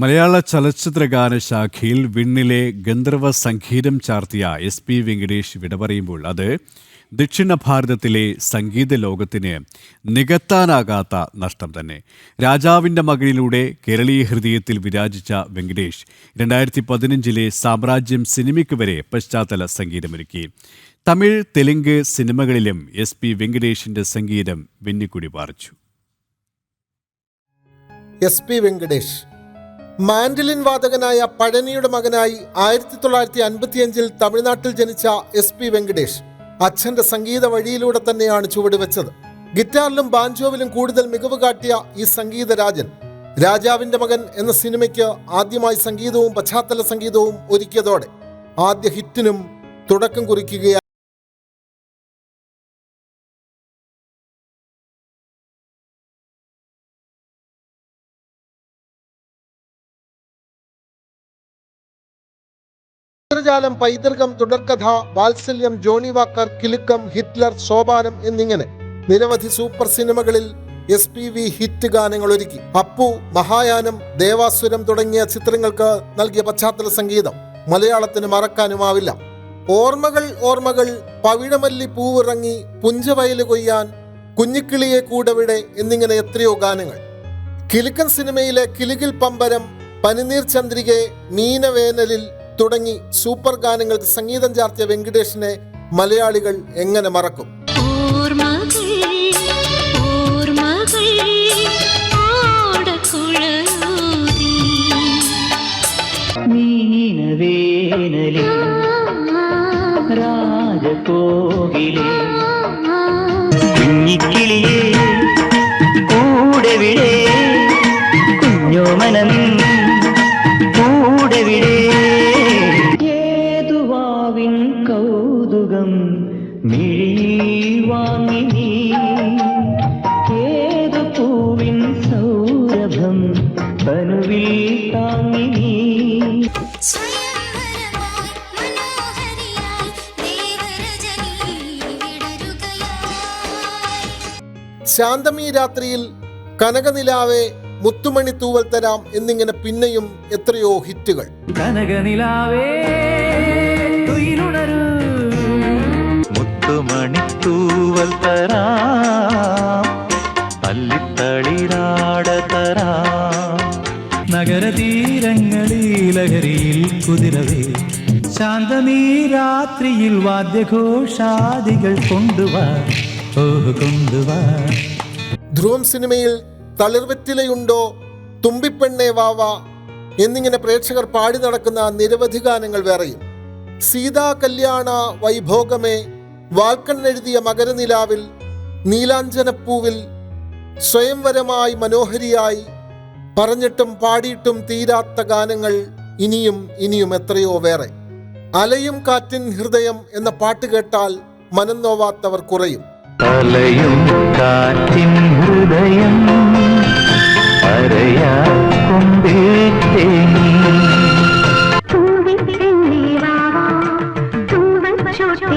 മലയാള ചലച്ചിത്ര ശാഖയിൽ വിണ്ണിലെ ഗന്ധർവ സംഗീതം ചാർത്തിയ എസ് പി വെങ്കടേഷ് വിട പറയുമ്പോൾ അത് ദക്ഷിണ ഭാരതത്തിലെ സംഗീത ലോകത്തിന് നികത്താനാകാത്ത നഷ്ടം തന്നെ. രാജാവിന്റെ മകളിലൂടെ കേരളീയ ഹൃദയത്തിൽ വിരാജിച്ച വെങ്കടേഷ് രണ്ടായിരത്തി പതിനഞ്ചിലെ സാമ്രാജ്യം സിനിമയ്ക്ക് വരെ പശ്ചാത്തല സംഗീതമൊരുക്കി. തമിഴ് തെലുങ്ക് സിനിമകളിലും എസ് പി വെങ്കടേഷിന്റെ സംഗീതം വെന്നിക്കുടി പാറിച്ചു. എസ് പി വെങ്കടേഷ് മാൻഡലിൻ വാദകനായ പഴനിയുടെ മകനായി ആയിരത്തി തൊള്ളായിരത്തി അൻപത്തിയഞ്ചിൽ തമിഴ്നാട്ടിൽ ജനിച്ച എസ് പി വെങ്കടേഷ് അച്ഛന്റെ സംഗീത വഴിയിലൂടെ തന്നെയാണ് ചുവടുവെച്ചത് ഗിറ്റാറിലും ബാൻജോവിലും കൂടുതൽ മികവ് കാട്ടിയ ഈ സംഗീതരാജൻ രാജാവിന്റെ മകൻ എന്ന സിനിമയ്ക്ക് ആദ്യമായി സംഗീതവും പശ്ചാത്തല സംഗീതവും ഒരുക്കിയതോടെ ആദ്യ ഹിറ്റിനും തുടക്കം കുറിക്കുകയായി Indrajalam Paithrukam Thudarkatha Vatsalyam Johnny Walker Kilukkam Hitler Sopanam എന്നിങ്ങനെ നിരവധി സൂപ്പർ സിനിമകളിൽ എസ് പി വി ഹിറ്റ് ഗാനങ്ങൾ ഒരുക്കി. അപ്പു മഹായാനം ദേവാസുരം തുടങ്ങിയ ചിത്രങ്ങൾക്ക് നൽകിയ പശ്ചാത്തല സംഗീതം മലയാളത്തിന് മറക്കാനുമാവില്ല. ഓർമ്മകൾ ഓർമ്മകൾ പവിഴമല്ലി പൂവിറങ്ങി പുഞ്ചവയൽ കൊയ്യാൻ കുഞ്ഞിക്കിളിയെ കൂടവിടെ എന്നിങ്ങനെ എത്രയോ ഗാനങ്ങൾ. കിലുക്കൻ സിനിമയിലെ കിലുകിൽ പമ്പരം പനിനീർ ചന്ദ്രികെ മീനവേനലിൽ തുടങ്ങി സൂപ്പർ ഗാനങ്ങൾക്ക് സംഗീതം ചാർത്തിയ വെങ്കടേഷിനെ മലയാളികൾ എങ്ങനെ മറക്കും? രാജകോകിലേ കുഞ്ഞിക്കിളിയേ കൂടെ വിടേ കുഞ്ഞോമനം കൂടെ കൗതുകം മിഴിവാങ്ങി വാങ്ങി നീ. ഏതു പൂവിൻ സൗരഭം തനുവിൽ താങ്ങി നീ. ശാന്തമീ രാത്രിയിൽ കനകനിലാവെ മുത്തുമണി തൂവൽ തരാം എന്നിങ്ങനെ പിന്നെയും എത്രയോ ഹിറ്റുകൾ. കനകനിലാവേ മുത്തുമണിത്തൂവൽ തരാം. തല്ലിത്തളിരാട തരാം. നഗരതീരങ്ങളിൽ ലഹരിയിൽ കുതിരവേ ശാന്തമീ രാത്രിയിൽ വാദ്യഘോഷാദികൾ കൊണ്ടുവാ ഓഹ് കൊണ്ടുവാ. ധ്രുവം സിനിമയിൽ തളിർവെറ്റിലയുണ്ടോ തുമ്പിപ്പെണ്ണെ വാവ എന്നിങ്ങനെ പ്രേക്ഷകർ പാടി നടക്കുന്ന നിരവധി ഗാനങ്ങൾ വേറെയും. സീതാ കല്യാണ വൈഭോഗമേ വാൽക്കണ്ണെഴുതിയ മകരനിലാവിൽ നീലാഞ്ജനപ്പൂവിൽ സ്വയംവരമായി മനോഹരിയായി പറഞ്ഞിട്ടും പാടിയിട്ടും തീരാത്ത ഗാനങ്ങൾ ഇനിയും ഇനിയും എത്രയോ വേറെ. അലയും കാറ്റിൻ ഹൃദയം എന്ന പാട്ട് കേട്ടാൽ മനം നോവാത്തവർ കുറയും. അലയും കാറ്റിൻ ഹൃദയം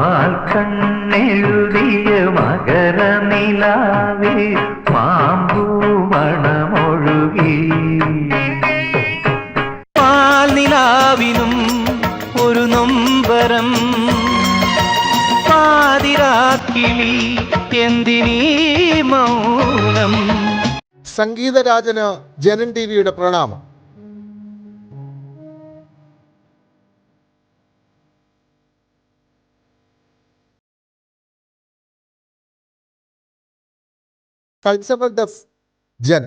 വാൽ കണ്ണെഴുതിയ മകര നിലാവേ മാമ്പൂ മണമൊഴുകി. പാൽ നിലാവിനും ഒരു നൊമ്പരം. പാതിരാക്കിളി എന്തിനീ മൗനം? സംഗീതരാജന് ജനൻ ടി വിയുടെ പ്രണാമം. കൾച്ചറൽ ഡെഫ് ജൻ.